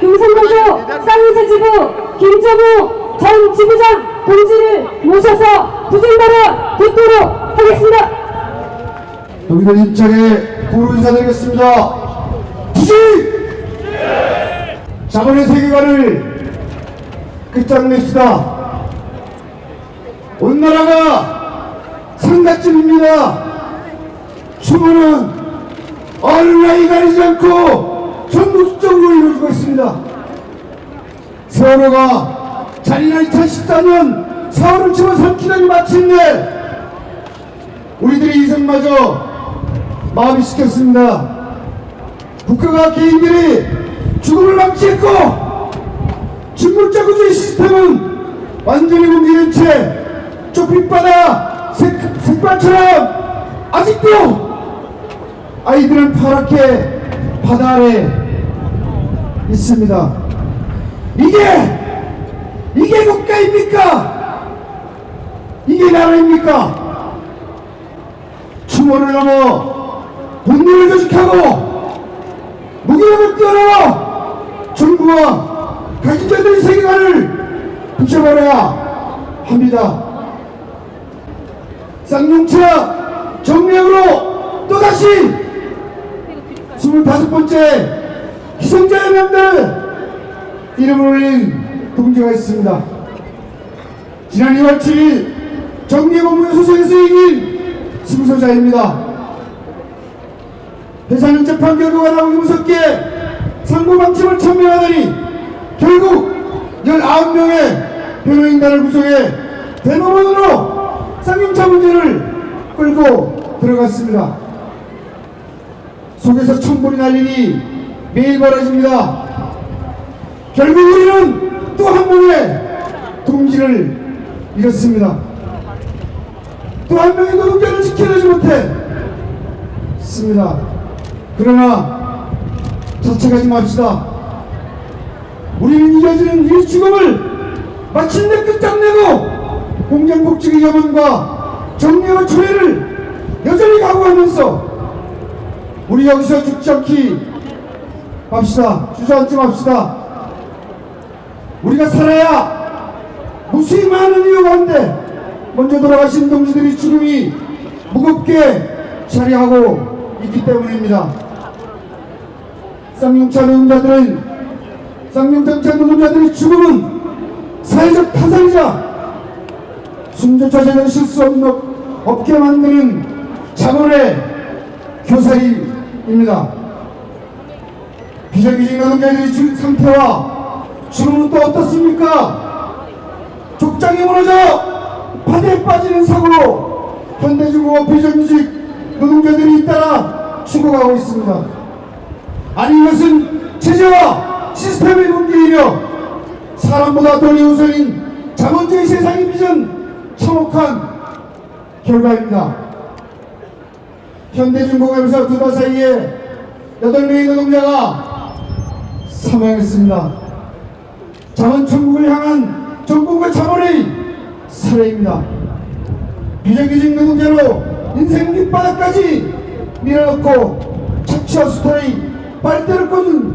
경상도조 쌍유지지부 김정우 전 지부장 동지를 모셔서 부정단을 듣도록 하겠습니다. 동의들 힘차게 구로 인사드리겠습니다. 투시! 자본의 세계관을 끝장냅시다. 온 나라가 상가집입니다. 추모는 어느 나이 가리지 않고 전국적으로 이루어지고 있습니다. 세월호가 잔인한 2014년 4월을 치고 삼키다니 마침내 우리들의 인생마저 마음이 시켰습니다. 국가가 개인들이 죽음을 방치했고 침몰자 구조의 시스템은 완전히 붕괴된 채 좁빛바다 색, 색깔처럼 아직도 아이들은 파랗게 바다 아래 있습니다. 이게 이게 국가입니까? 이게 나라입니까? 추모를 넘어 본능을 조직하고 무기력을 뛰어넘어 정부와 가진 자들의 세계관을 붙여버려야 합니다. 쌍용차 정리역으로 또다시 25번째 희생자의 명단을 이름을 올린 동지가 있습니다. 지난 2월 7일 정리법원 소송에서 이긴 승소자입니다. 회사는 재판 결과가 나오기 무섭게 상고 방침을 천명하더니 결국 19명의 변호인단을 구성해 대법원으로 쌍용차 문제를 끌고 들어갔습니다. 속에서 천불이 날리니 매일 벌어집니다. 결국 우리는 또한 명의 동지를 잃었습니다. 또 한 명의 노동자를 지켜내지 못했습니다. 그러나 자책하지 맙시다. 우리는 이어지는 이 죽음을 마침내 끝장내고 공정복지의 염원과 정리와 초래를 여전히 각오하면서 우리 여기서 죽지 않기 합시다. 주저앉지 맙시다. 우리가 살아야 무수히 많은 이유가 한데 먼저 돌아가신 동지들이 죽음이 무겁게 처리하고 있기 때문입니다. 쌍용차 노동자들은 쌍용차 노동자들의 죽음은 사회적 타산이자 숨조차 제대로 실수 없게 만드는 자본의 교사 입니다. 비정규직 노동자들의 주- 상태와 죽음은 또 어떻습니까? 족장이 무너져 바다에 빠지는 사고로 현대중공업 비정규직 노동자들이 잇따라 죽어가고 있습니다. 아니 이것은 체제와 시스템의 붕괴이며 사람보다 돈이 우선인 자본주의 세상이 빚은 참혹한 결과입니다. 현대중공업에서 두 달 사이에 8명의 노동자가 사망했습니다. 자본 천국을 향한 정부과 자본의 사례입니다. 비정규직 노동자로 인생 밑바닥까지 밀어넣고 착취와 수탈의 빨대를 꽂은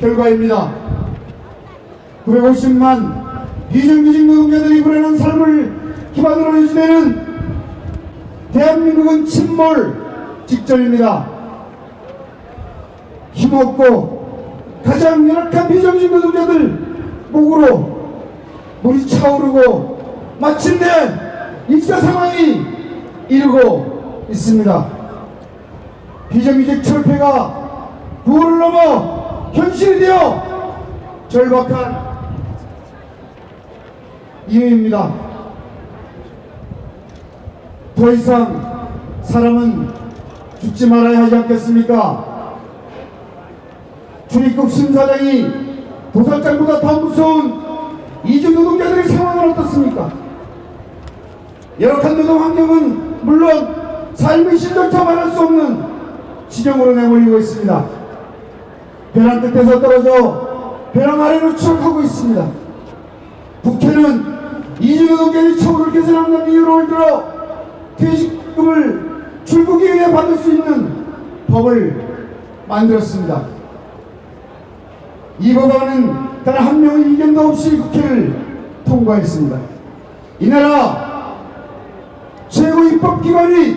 결과입니다. 950만 비정규직 노동자들이 불안한 삶을 기반으로 유지되는 대한민국은 침몰 직전입니다. 힘없고 가장 열악한 비정규직 노동자들 목으로 물이 차오르고 마침내 익사 상황이 이르고 있습니다. 비정규직 철폐가 부호를 넘어 현실이 되어 절박한 이유입니다. 더 이상 사람은 죽지 말아야 하지 않겠습니까? 출입국 심사장이 도살장보다 더 무서운 이주 노동자들의 상황은 어떻습니까? 열악한 노동 환경은 물론 삶의 실조차 말할 수 없는 지경으로 내몰리고 있습니다. 벼랑 끝에서 떨어져 벼랑 아래로 추락하고 있습니다. 국회는 이주 노동자의 처우를 개선하는 이유로 들어 퇴직금을 출국에 의해 받을 수 있는 법을 만들었습니다. 이 법안은 단 한 명의 이견도 없이 국회를 통과했습니다. 이 나라 최고 입법기관이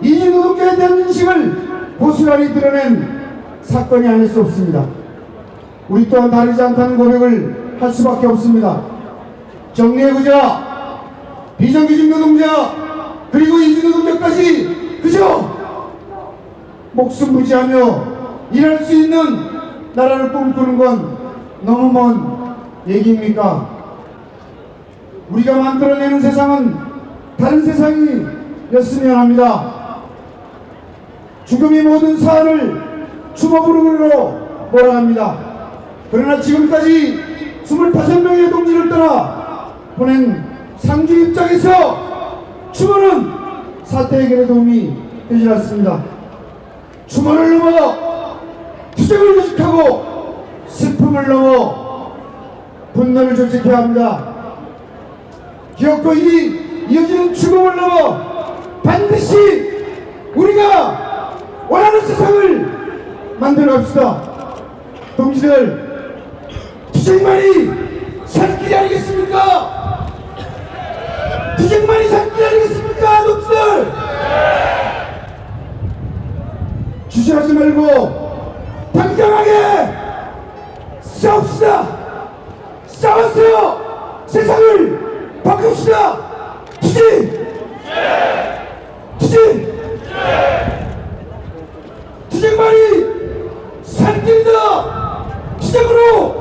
이주노동자에 대한 인식을 고스란히 드러낸 사건이 아닐 수 없습니다. 우리 또한 다르지 않다는 고백을 할 수밖에 없습니다. 정리해보자. 비정규직 노동자 그리고 이주노동자까지 그저 목숨 부지하며 일할 수 있는 나라를 꿈꾸는 건 너무 먼 얘기입니까? 우리가 만들어내는 세상은 다른 세상이었으면 합니다. 죽음이 모든 사안을 추모부르로 몰아갑니다. 그러나 지금까지 25명의 동지를 떠나 보낸 상주 입장에서 추모는 사태 해결에 도움이 되지 않습니다. 추모를 넘어 투쟁을 조직하고 슬픔을 넘어 분노를 조직해야 합니다. 기억과 일이 이어지는 죽음을 넘어 반드시 우리가 원하는 세상을 만들어 갑시다. 동지들, 투쟁만이 살 길이 아니겠습니까? 투쟁만이 살 길이 아니겠습니까, 동지들? 주저하지 말고 당당하게 싸웁시다. 싸웠어요. 세상을 바꿉시다. 투쟁. 투쟁. 투쟁만이 살 길이다. 투쟁으로